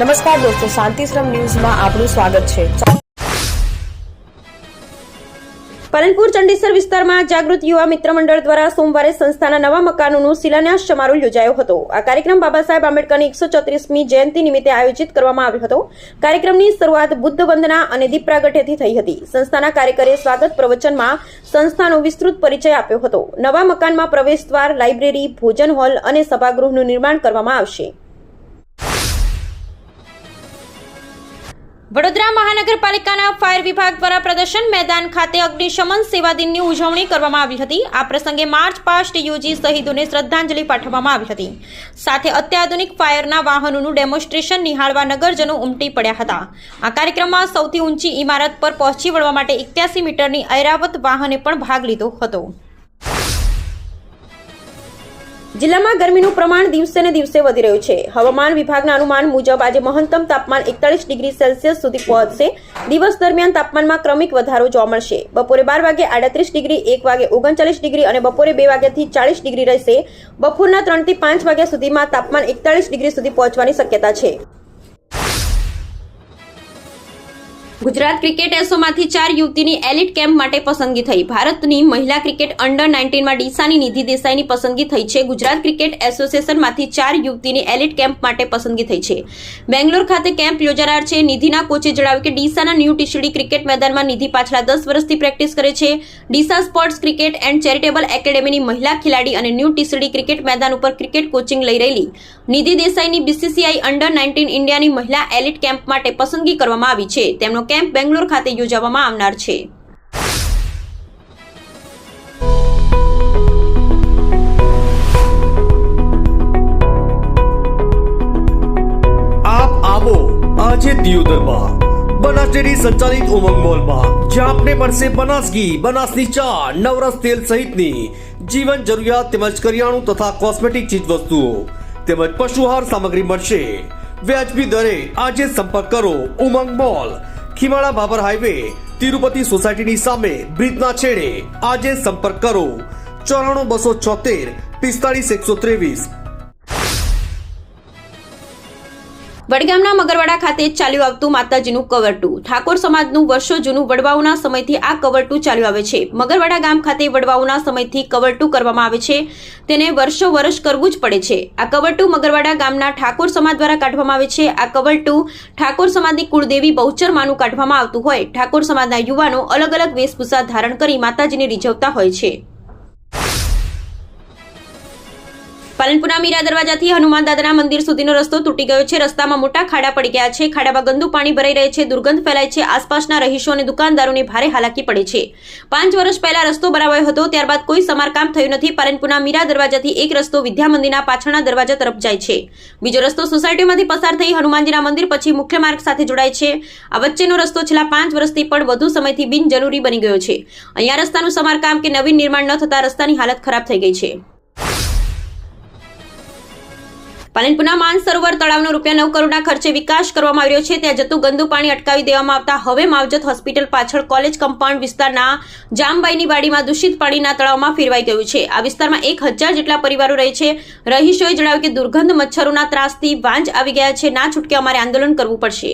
નમસ્કાર દોસ્તો શાંતિશ્રમ ન્યૂઝમાં આપનું સ્વાગત છે. પાલનપુર ચંડીસર વિસ્તારમાં જાગૃત યુવા મિત્ર મંડળ દ્વારા સોમવારે સંસ્થાના નવા મકાનોનો શિલાન્યાસ સમારોહ યોજાયો હતો. આ કાર્યક્રમ બાબા સાહેબ આંબેડકરની એકસો ચોત્રીસમી જયંતિ નિમિત્તે આયોજિત કરવામાં આવ્યો હતો. કાર્યક્રમની શરૂઆત બુદ્ધ વંદના અને દીપ પ્રાગટ્યથી થઈ હતી. સંસ્થાના કાર્યકરે સ્વાગત પ્રવચનમાં સંસ્થાનો વિસ્તૃત પરિચય આપ્યો હતો. નવા મકાનમાં પ્રવેશદ્વાર, લાઇબ્રેરી, ભોજન હોલ અને સભાગૃહનું નિર્માણ કરવામાં આવશે. વડોદરા મહાનગરપાલિકાના ફાયર વિભાગ દ્વારા પ્રદર્શન મેદાન ખાતે અગ્નિશમન સેવા દિનની ઉજવણી કરવામાં આવી હતી. આ પ્રસંગે માર્ચ પાસ્ટ યોજી શહીદોને શ્રદ્ધાંજલિ પાઠવવામાં આવી હતી. સાથે અત્યાધુનિક ફાયરના વાહનોનું ડેમોન્સ્ટ્રેશન નિહાળવા નગરજનો ઉમટી પડ્યા હતા. આ કાર્યક્રમમાં સૌથી ઊંચી ઇમારત પર પહોંચી વળવા માટે એક્યાસી મીટરની ઐરાવત વાહને પણ ભાગ લીધો હતો. જિલ્લામાં ગરમીનું પ્રમાણ દિવસે ને દિવસે વધી રહ્યું છે. હવામાન વિભાગના અનુમાન મુજબ આજે મહત્તમ તાપમાન એકતાલીસ ડિગ્રી સેલ્સિયસ સુધી પહોંચશે. દિવસ દરમિયાન તાપમાનમાં ક્રમિક વધારો જોવા મળશે. બપોરે બાર વાગે આડત્રીસ ડિગ્રી, એક વાગે ઓગણચાલીસ ડિગ્રી અને બપોરે બે વાગ્યાથી ચાલીસ ડિગ્રી રહેશે. બપોરના ત્રણથી પાંચ વાગ્યા સુધીમાં તાપમાન એકતાલીસ ડિગ્રી સુધી પહોંચવાની શક્યતા છે. ગુજરાત ક્રિકેટ એસોમાંથી ચાર યુવતીની એલિટ કેમ્પ માટે પસંદગી થઈ. ભારતની મહિલા ક્રિકેટ અંડર નાઇન્ટીનમાં ડીસાની નિધિ દેસાઈની પસંદગી થઈ છે. ગુજરાત ક્રિકેટ એસોસિએશનમાંથી ચાર યુવતીની એલિટ કેમ્પ માટે પસંદગી થઈ છે. બેંગ્લોર ખાતે કેમ્પ યોજાનાર છે. નિધિના કોચે જણાવ્યું કે ડીસાના ન્યૂ ટીસીડી ક્રિકેટ મેદાનમાં નિધિ પાછલા દસ વર્ષથી પ્રેક્ટિસ કરે છે. Deesa sports cricket and charitable એકેડેમીની મહિલા ખેલાડી અને ન્યૂ ટીસીડી ક્રિકેટ મેદાન ઉપર ક્રિકેટ કોચિંગ લઈ રહેલી. નિધિ દેસાઈની બીસીસીઆઈ અંડર નાઇન્ટીન ઇન્ડિયાની મહિલા એલિટ કેમ્પ માટે પસંદગી કરવામાં આવી છે. તેમનો કેમ્પ બેંગ્લોર ખાતે યોજવામાં આવનાર છે. આજે દિયોદરમાં. બનાસ ડેરી સંચાલિત ઉમંગ મોલમાં જ્યાં આપને મળશે બનાસ ઘી બનાસની ચા, નવરસ તેલ સહિતની જીવન જરૂરિયાત તેમજ કરિયાણું તથા કોસ્મેટિક ચીજ વસ્તુઓ તેમજ પશુહાર સામગ્રી મળશે. વ્યાજબી દરે આજે સંપર્ક કરો ઉમંગ મોલ. ખીમાળા બાબર હાઈવે, તિરુપતિ સોસાયટીની સામે બ્રિજના છેડે આજે સંપર્ક કરો. ચોરાણું બસો છોતેર, પિસ્તાળીસ, એકસો ત્રેવીસ વડગામના મગરવાડા ખાતે ચાલ્યું આવતું માતાજીનું કવરટું. ઠાકોર સમાજનું વર્ષો જૂનું વડવાઓના સમયથી આ કવરટું ચાલ્યું આવે છે. મગરવાડા ગામ ખાતે વડવાઓના સમયથી કવરટું કરવામાં આવે છે. તેને વર્ષો વર્ષ કરવું જ પડે છે. આ કવરટું મગરવાડા ગામના ઠાકોર સમાજ દ્વારા કાઢવામાં આવે છે. આ કવરટું ઠાકોર સમાજની કુળદેવી બહુચરમાનું કાઢવામાં આવતું હોય. ઠાકોર સમાજના યુવાનો અલગ અલગ વેશભૂષા ધારણ કરી માતાજીને રીઝવતા હોય છે. પાલનપુરના મીરા દરવાજાથી હનુમાન દાદાના મંદિર સુધીનો રસ્તો તૂટી ગયો છે. રસ્તામાં મોટા ખાડા પડી ગયા છે. ખાડામાં ગંદુ પાણી ભરાઈ રહે છે. દુર્ગંધ ફેલાય છે. આસપાસના રહીશો અને દુકાનદારોને ભારે હાલાકી પડે છે. પાંચ વર્ષ પહેલા રસ્તો બનાવાયો હતો. ત્યારબાદ કોઈ સમારકામ થયું નથી. પાલનપુરના મીરા દરવાજાથી એક રસ્તો વિદ્યા મંદિરના પાછળના દરવાજા તરફ જાય છે. બીજો રસ્તો સોસાયટીમાંથી પસાર થઈ હનુમાનજીના મંદિર પછી મુખ્ય માર્ગ સાથે જોડાય છે. આ વચ્ચેનો રસ્તો છેલ્લા પાંચ વર્ષથી પણ વધુ સમયથી બિનજરૂરી બની ગયો છે. અહીંયા રસ્તાનું સમારકામ કે નવીન નિર્માણ ન થતા રસ્તાની હાલત ખરાબ થઈ ગઈ છે. પાલનપુરના માનસરોવર તળાવનો રૂપિયા નવ કરોડના ખર્ચે વિકાસ કરવામાં આવ્યો છે. ત્યાં જતું ગંદુ પાણી અટકાવી દેવામાં આવતા હવે માવજત હોસ્પિટલ પાછળ કોલેજ કમ્પાઉન્ડ વિસ્તારના જામબાઈની વાડીમાં દૂષિત પાણીના તળાવમાં ફેરવાઈ ગયું છે. આ વિસ્તારમાં એક હજાર જેટલા પરિવારો રહે છે. રહીશોએ જણાવ્યું કે દુર્ગંધ મચ્છરોના ત્રાસથી વાંજ આવી ગયા છે. ના છૂટકે અમારે આંદોલન કરવું પડશે.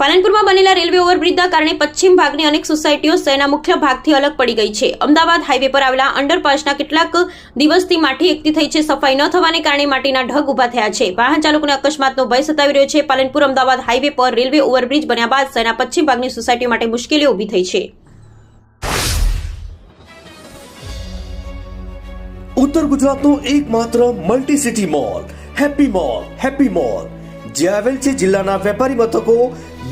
પાલનપુરમાં બનેલા રેલવે ઓવરબ્રિજના કારણે પશ્ચિમ ભાગની અનેક સોસાયટીઓ શહેરના મુખ્ય ભાગથી અલગ પડી ગઈ છે. અમદાવાદ હાઈવે પર આવેલા અંડરપાસના કેટલાક દિવસથી માટી એકઠી થઈ છે સફાઈ ન થવાને કારણે માટીના ઢગ ઊભા થયા છે. વાહન ચાલકોને અકસ્માતનો ભય સતાવી રહ્યો છે. પાલનપુર અમદાવાદ હાઈવે પર રેલવે ઓવરબ્રિજ બન્યા બાદ શહેરના પશ્ચિમ ભાગની સોસાયટીઓ માટે મુશ્કેલીઓ ઊભી થઈ છે. ઉત્તર ગુજરાતનો એકમાત્ર multi city mall Happy Mall Happy Mall જે આવેલ છે જિલ્લાના વેપારી મથકો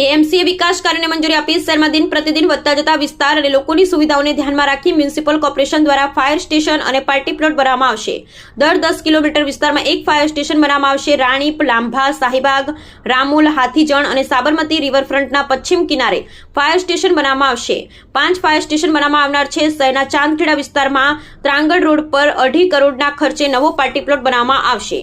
એએમસીએ વિકાસ કાર્યને મંજૂરી આપી શહેરમાં દિન પ્રતિદિન વધતા જતા વિસ્તાર અને લોકોની સુવિધાઓને ધ્યાનમાં રાખી મ્યુનિસિપલ કોર્પોરેશન દ્વારા ફાયર સ્ટેશન અને પાર્ટી પ્લોટ બનાવવામાં આવશે. દર દસ કિલોમીટર વિસ્તારમાં એક ફાયર સ્ટેશન બનાવવામાં આવશે. રાણીપ, લાંભા શાહીબાગ રામોલ, હાથીજણ અને સાબરમતી રિવરફ્રન્ટના પશ્ચિમ કિનારે ફાયર સ્ટેશન બનાવવામાં આવશે. પાંચ ફાયર સ્ટેશન બનાવવામાં આવનાર છે. શહેરના ચાંદખેડા વિસ્તારમાં ત્રાંગડ રોડ પર અઢી કરોડના ખર્ચે નવો પાર્ટી પ્લોટ બનાવવામાં આવશે.